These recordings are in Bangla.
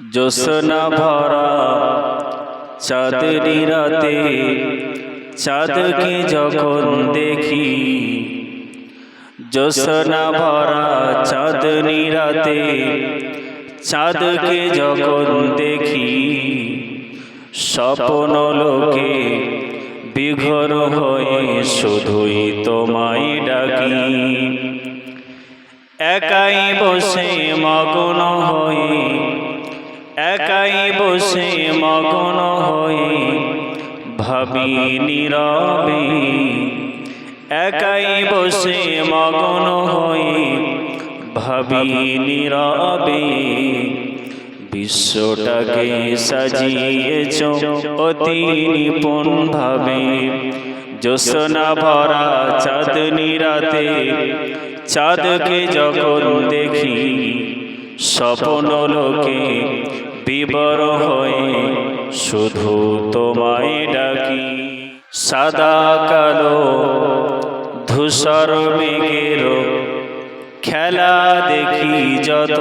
জোসনা ভরা চাঁদনি রাতে চাঁদকে যখন দেখি জোসনা ভরা চাঁদনি রাতে চাঁদকে যখন দেখি স্বপ্ন লোকে বিঘর হয়ে শুধুই তোমায় ডাকি। একাই বসে মগ্ন হয়ে একাই বসে মগ্ন হয়ে ভাবি নীরবে। একাই বসে মগ্ন হয়ে ভাবি নীরবে। বিশ্বটাকে সাজিয়েছ অতি নিপুণ ভাবে জোসনা ভরা চাঁদনি রাতে চাঁদকে যখন দেখি স্বপ্ন লোকে বিবর হয়ে শুধু তোমায় ডাকি। সাদা কালো ধূসর মেঘের খেলা দেখি যত।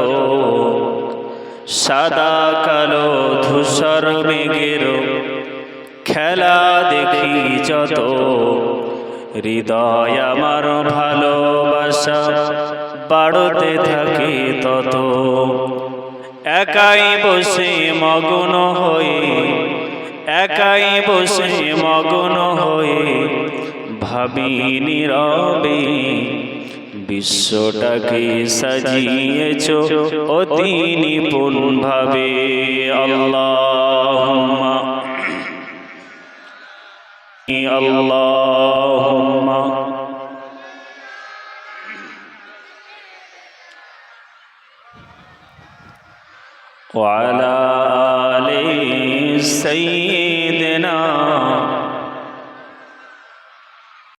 সাদা কালো ধূসর মেঘের খেলা দেখি যত। হৃদয় আমার ভালোবাসা বাড়তে থাকে তত। একাই বসে মগ্ন হয়ে একাই বসে মগ্ন হয়ে ভাবি নীরবে বিশ্বটাকে সাজিয়েছ অতি নিপুণ ভাবে আল্লাহ আল্লাহ। وعلى آل سيدنا